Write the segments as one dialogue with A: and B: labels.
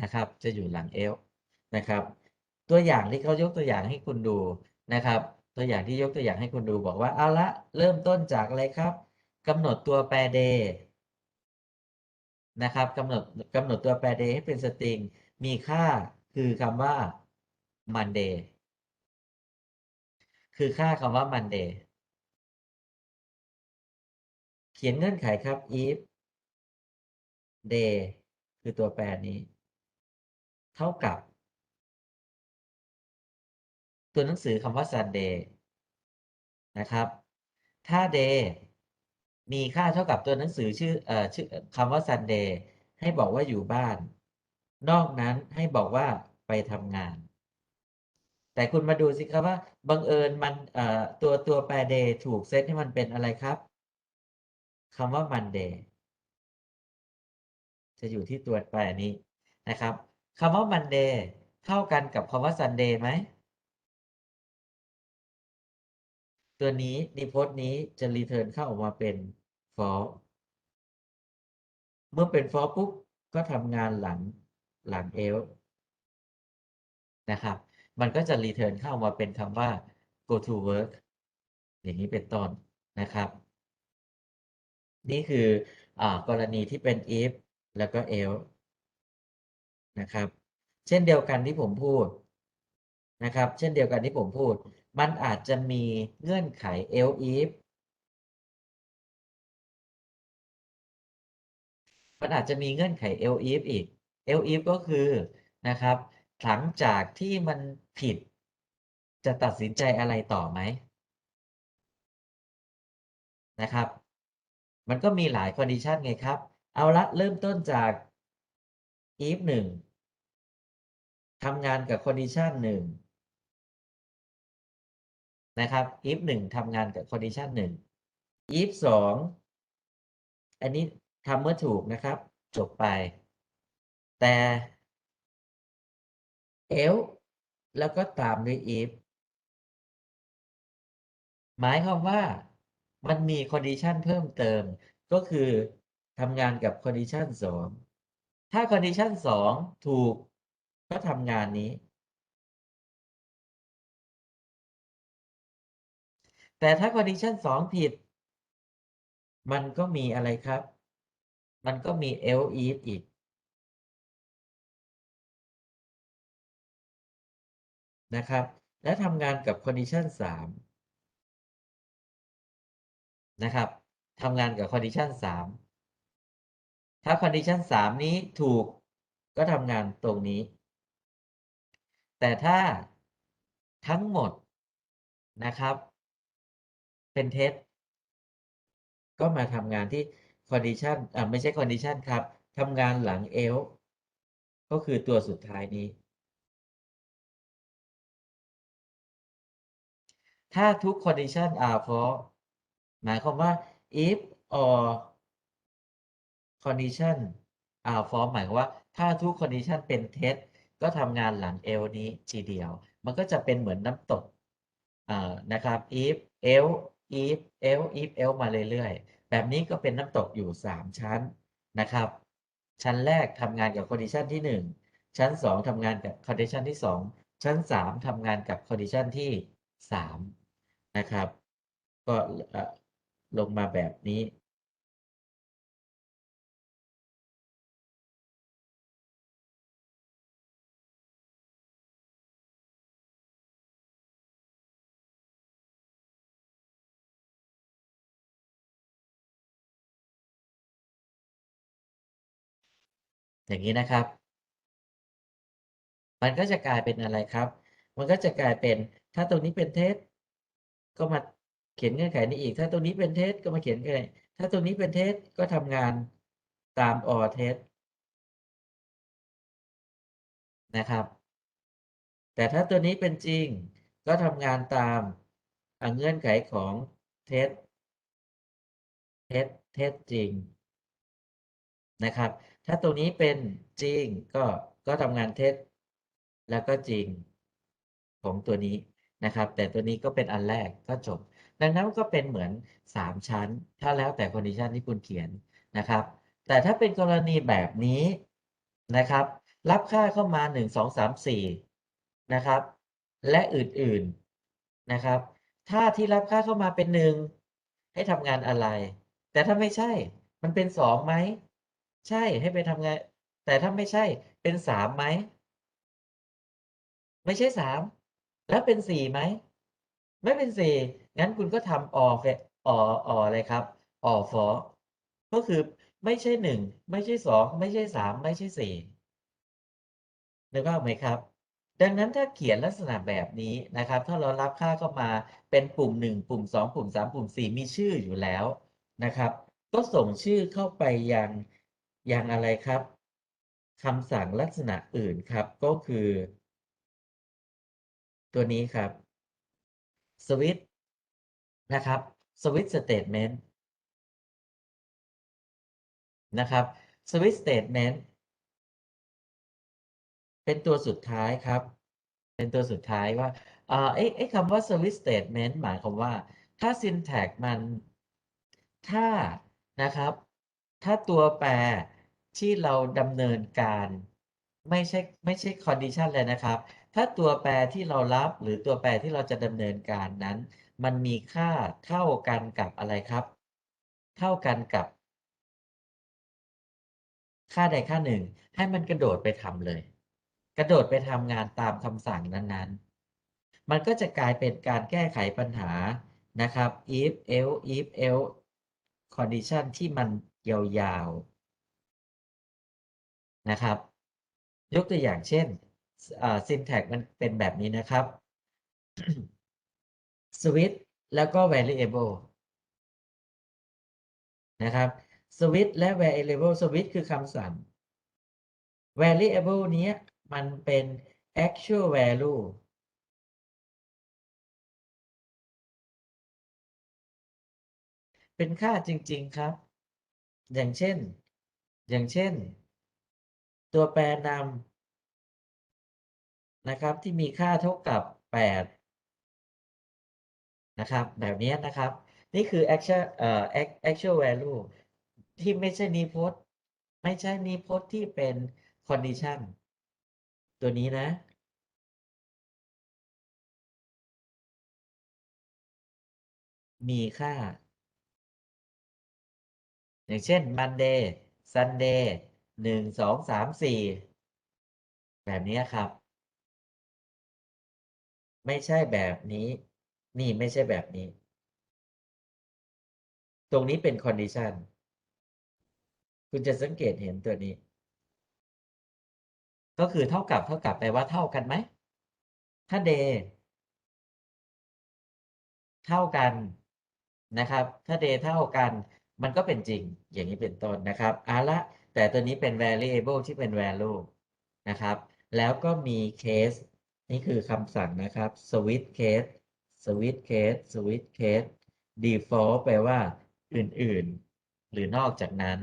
A: นะครับ จะอยู่หลัง L นะครับ ตัวอย่างที่เขายกตัวอย่างให้คุณดูนะครับ ตัวอย่างที่ยกตัวอย่างให้คุณดูบอกว่าเอาละเริ่มต้นจากอะไรครับกำหนดตัวแปร day นะครับกำหนดกำหนดตัวแปร day ให้เป็นสตริงมีค่าคือคำว่า Monday คือค่าคำว่า Monday เขียนเงื่อนไขครับ if day คือตัวแปรนี้ เท่ากับ ตัวหนังสือคำว่า Sunday นะครับ ถ้า day มีค่าเท่ากับตัวหนังสือชื่อเอ่อชื่อคำว่า Sunday ให้บอกว่าอยู่บ้าน นอกนั้นให้บอกว่าไปทำงาน แต่คุณมาดูสิครับว่าบังเอิญมันเอ่อตัวตัวแปร day ถูกเซตให้มันเป็นอะไรครับคำว่า Monday จะอยู่ที่ตัวแปรนี้นะครับ คำว่า Monday เท่ากันกับคำว่า Sunday ไหม ตัวนี้ ดีโพสนี้จะรีเทิร์นเข้าออกมาเป็น false เมื่อเป็น false ปุ๊บ ก็ทำงานหลังหลัง else นะครับ มันก็จะรีเทิร์นเข้ามาเป็นคำว่า go to work อย่างนี้เป็นต้นนะครับ นี่คืออกรณีที่เป็น if แล้วก็ else นะครับ เช่นเดียวกันที่ผมพูดนะครับ เช่นเดียวกันที่ผมพูด มันอาจจะมีเงื่อนไข elif มันอาจจะมีเงื่อนไข elif อีก elif ก็คือนะครับหลังจากที่มันผิด จะตัดสินใจอะไรต่อไหมนะครับ มันก็มีหลาย condition ไงครับ เอาละเริ่มต้นจาก if หนึ่ง ทำงานกับ condition หนึ่งนะครับ if หนึ่งทำงานกับ condition หนึ่ง if สองอันนี้ทำเมื่อถูกนะครับ จบไป แต่ else แล้วก็ตามด้วย if หมายความว่ามันมี condition เพิ่มเติม ก็คือทำงานกับ condition สองถ้า condition สองถูก ก็ทำงานนี้ แต่ถ้า condition สองผิด มันก็มีอะไรครับ มันก็มี else if อีกนะครับ และทำงานกับ condition สามนะครับทำงานกับ condition สามถ้า condition สามนี้ถูกก็ทำงานตรงนี้ แต่ถ้าทั้งหมดนะครับ เป็นเท็จก็มาทำงานที่ condition อ่าไม่ใช่ condition ครับทำงานหลัง else ก็คือตัวสุดท้ายนี้ ถ้าทุก condition are false หมายความว่า if or condition are false หมายความว่า ถ้าทุก condition เป็นเท็จ ก็ทำงานหลัง else นี้ทีเดียว มันก็จะเป็นเหมือนน้ำตกนะครับ if l if l if l มาเรื่อยๆ แบบนี้ก็เป็นน้ำตกอยู่ 3 ชั้นนะครับ ชั้นแรกทำงานกับ condition ที่ 1 ชั้น 2ทำงานกับ condition ที่ 2 ชั้น 3ทำงานกับ condition ที่ 3 นะครับ ก็ลงมาแบบนี้ อย่างนี้นะครับ มันก็จะกลายเป็นอะไรครับ มันก็จะกลายเป็นถ้าตรงนี้เป็นเท็จก็มาเขียนเงื่อนไขนี้อีก ถ้าตรงนี้เป็นเท็จก็มาเขียนเงื่อนไขถ้าตรงนี้เป็นเท็จก็ทำงานตาม or เท็จนะครับ แต่ถ้าตัวนี้เป็นจริงก็ทำงานตามเงื่อนไขของเท็จเท็จเท็จจริงนะครับ ถ้าตัวนี้เป็นจริงก็ก็ทำงานเท็จ แล้วก็จริงของตัวนี้นะครับ แต่ตัวนี้ก็เป็นอันแรกก็จบ ดังนั้นก็เป็นเหมือน 3 ชั้น ถ้าแล้วแต่ condition ที่คุณเขียนนะครับ แต่ถ้าเป็นกรณีแบบนี้นะครับ รับค่าเข้ามา 1 2 3 4 นะครับ และอื่นๆนะครับ ถ้าที่รับค่าเข้ามาเป็น 1 ให้ทำงานอะไร แต่ถ้าไม่ใช่มันเป็น 2 ไหม ใช่ให้ไปทำงาน แต่ถ้าไม่ใช่เป็น3ไหม ไม่ใช่3แล้วเป็น4ไหม ไม่เป็น4งั้นคุณก็ทำ OR เฟ OR OR อะไรครับ OR for ก็คือไม่ใช่1ไม่ใช่2ไม่ใช่3ไม่ใช่4นึกภาพไหมครับ ดังนั้นถ้าเขียนลักษณะแบบนี้นะครับ ถ้าเรารับค่าเข้ามาเป็นปุ่ม1ปุ่ม2ปุ่ม3ปุ่ม4มีชื่ออยู่แล้วนะครับ ก็ส่งชื่อเข้าไปยัง อยังอะไรครับคำสั่งลักษณะอื่นครับก็คือ ตัวนี้ครับ switch นะครับ switch statement นะครับ switch statement เป็นตัวสุดท้ายครับ เป็นตัวสุดท้ายว่าอ่าไอ้ไอ้คำว่า switch statement หมายความว่า ถ้า syntax มัน ถ้านะครับ ถ้าตัวแปร ที่เราดำเนินการไม่ใช่ไม่ใช่ condition เลยนะครับ ถ้าตัวแปรที่เรารับหรือตัวแปรที่เราจะดำเนินการนั้น มันมีค่าเท่ากันกับอะไรครับ เท่ากันกับ ค่าใดค่าหนึ่ง ให้มันกระโดดไปทำเลย กระโดดไปทำงานตามคำสั่งนั้นๆ มันก็จะกลายเป็นการแก้ไขปัญหานะครับ if else if else condition ที่มันยาวๆ นะครับ ยกตัวอย่างเช่นอ่า syntax มันเป็นแบบนี้นะครับ switch แล้วก็ variable นะครับ switch และ variable switch คือคำสั่ง variable เนี้ยมันเป็น actual value เป็นค่าจริง ๆ ครับ อย่างเช่น อย่างเช่น ตัวแปรนำนะครับ ที่มีค่าเท่ากับ 8 นะครับ แบบนี้นะครับ นี่คือ actual เอ่อ act actual value ที่ไม่ใช่นิพจน์ไม่ใช่นิพจน์ที่เป็น condition ตัวนี้นะมีค่า อย่างเช่น Monday Sunday 1 2 3 4แบบนี้ครับ ไม่ใช่แบบนี้ นี่ไม่ใช่แบบนี้ ตรงนี้เป็น condition คุณจะสังเกตเห็นตัวนี้ ก็คือเท่ากับเท่ากับแปลว่าเท่ากันไหม ถ้า day เท่ากันนะครับ ถ้า day เท่ากัน มันก็เป็นจริงอย่างนี้เป็นต้นนะครับเอาละ แต่ตัวนี้เป็น variable ที่เป็น value นะครับ แล้วก็มี case นี่คือคำสั่งนะครับ switch case switch case switch case default แปลว่า อื่นๆ หรือนอกจากนั้น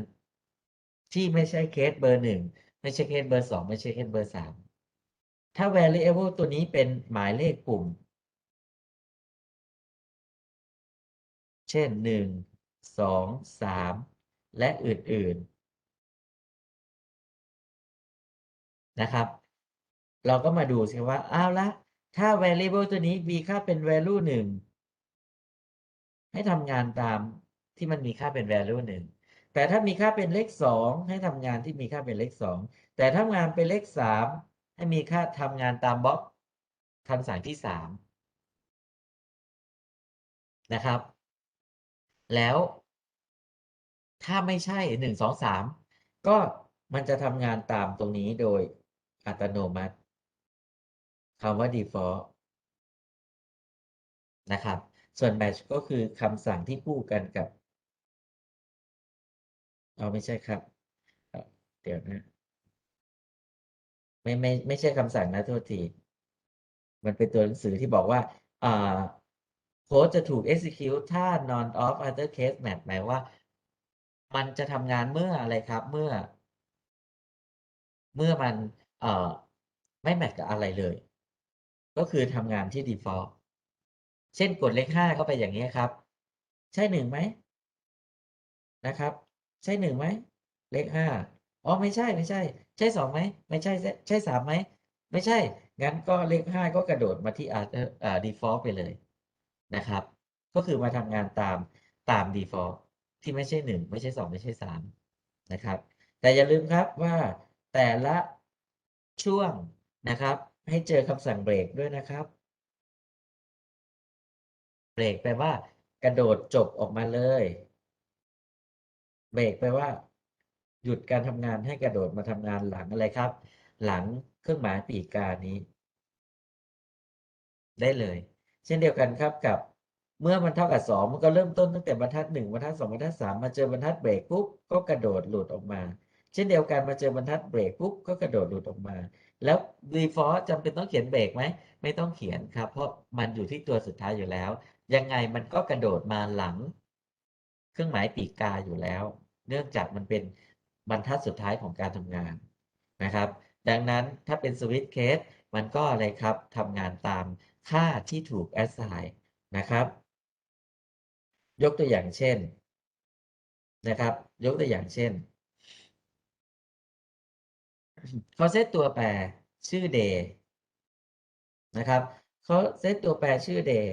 A: ที่ไม่ใช่เคสเบอร์1ไม่ใช่เคสเบอร์2ไม่ใช่เคสเบอร์3ถ้า variable ตัวนี้เป็นหมายเลขกลุ่ม เช่น1 2 3และอื่นๆ นะครับ เราก็มาดูสิว่าอ้าวละถ้า variable ตัวนี้มีค่าเป็น value 1ให้ทำงานตามที่มันมีค่าเป็น value 1แต่ถ้ามีค่าเป็นเลข2ให้ทำงานที่มีค่าเป็นเลข2แต่ถ้างานเป็นเลข3ให้มีค่าทำงานตามบล็อกคำสั่งที่3นะครับ แล้ว ถ้าไม่ใช่1 2 3ก็มันจะทำงานตามตรงนี้โดย อัตโนมัติคำว่า default นะครับ ส่วน batch ก็คือคำสั่งที่คู่กันกับ เอ๋อไม่ใช่ครับ เดี๋ยวนะ ไม่ไม่ไม่ใช่คำสั่งนะโทษที มันเป็นตัวหนังสือที่บอกว่าอ่าโค้ดจะถูก execute ถ้า non of other case match หมายว่า มันจะทำงานเมื่ออะไรครับ เมื่อ เมื่อมัน ไม่แมตช์กับอะไรเลย ก็คือทำงานที่ default เช่นกดเลข5เข้าไปอย่างเงี้ครับ ใช่1ไหม?นะครับ ใช่1ไหม?เลข5อ๋อไม่ใช่ไม่ใช่ ใช่สองไหมไม่ใช่ใช่ใช่สามไหมไม่ใช่ งั้นก็เลขห้าก็กระโดดมาที่อ่าอ่า default ไปเลยนะครับ ก็คือมาทำงานตามตาม default ที่ไม่ใช่หนึ่งไม่ใช่สองไม่ใช่สามนะครับ แต่อย่าลืมครับว่าแต่ละ ช่วงนะครับ ให้เจอคำสั่งเบรกด้วยนะครับเบรกแปลว่า กระโดดจบออกมาเลยเบรกแปลว่า หยุดการทำงานให้กระโดดมาทำงานหลังอะไรครับ หลังเครื่องหมายปีกกานี้ ได้เลย เช่นเดียวกันครับกับเมื่อมันเท่ากับสองมันก็เริ่มต้นตั้งแต่บรรทัดหนึ่งบรรทัดสองบรรทัดสามมาเจอบรรทัดเบรกปุ๊บก็กระโดดหลุดออกมา เช่นเดียวกันมาเจอบรรทัดเบรกปุ๊บก็กระโดดหลุดออกมา แล้ว default จำเป็นต้องเขียนเบรกไหมไม่ต้องเขียนครับ เพราะมันอยู่ที่ตัวสุดท้ายอยู่แล้ว ยังไงมันก็กระโดดมาหลัง เครื่องหมายปีกกาอยู่แล้ว เนื่องจากมันเป็นบรรทัดสุดท้ายของการทำงานนะครับ ดังนั้นถ้าเป็นสวิตช์เคสมันก็อะไรครับทำงานตามค่าที่ถูก assign นะครับ ยกตัวอย่างเช่นนะครับ ยกตัวอย่างเช่น เขาเซตตัวแปรชื่อ day นะครับเขาเซตตัวแปรชื่อ day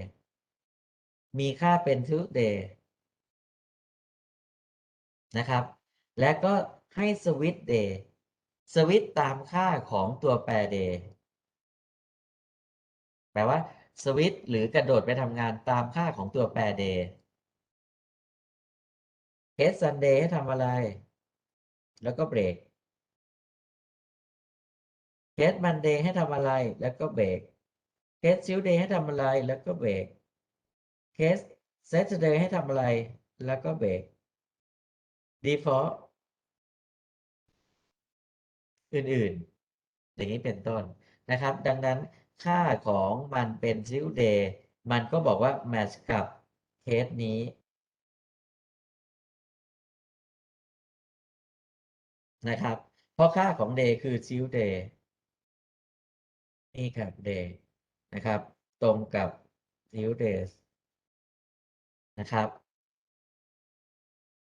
A: มีค่าเป็น today นะครับ และก็ให้สวิตช์ day สวิตตามค่าของตัวแปร day แปลว่าสวิตหรือกระโดดไปทำงานตามค่าของตัวแปร day เคส Sunday ให้ทำอะไร แล้วก็เบรก เคส Monday ให้ทำอะไรแล้วก็เบรกเคส Tuesday ให้ทำอะไรแล้วก็เบรกเคส Saturday ให้ทำอะไรแล้วก็เบรก default อื่นๆ อย่างนี้เป็นต้นนะครับ ดังนั้นค่าของมันเป็น Tuesday มันก็บอกว่า match กับเคสนี้นะครับ เพราะค่าของ day คือ Tuesday นี่ครับ day นะครับ ตรงกับ Tuesdays นะครับ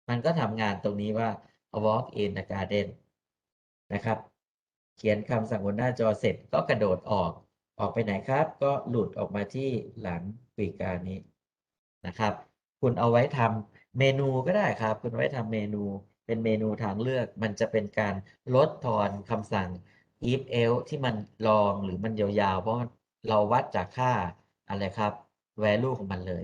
A: มันก็ทำงานตรงนี้ว่า a walk in the garden นะครับ เขียนคำสั่งบนหน้าจอเสร็จก็กระโดดออก ออกไปไหนครับ ก็หลุดออกมาที่หลังปีกานี้นะครับ คุณเอาไว้ทำเมนูก็ได้ครับ คุณไว้ทำเมนูเป็นเมนูทางเลือก มันจะเป็นการลดทอนคำสั่ง if else ที่มันลองหรือมันยาวๆ เพราะเราวัดจากค่าอะไรครับ value ของมันเลย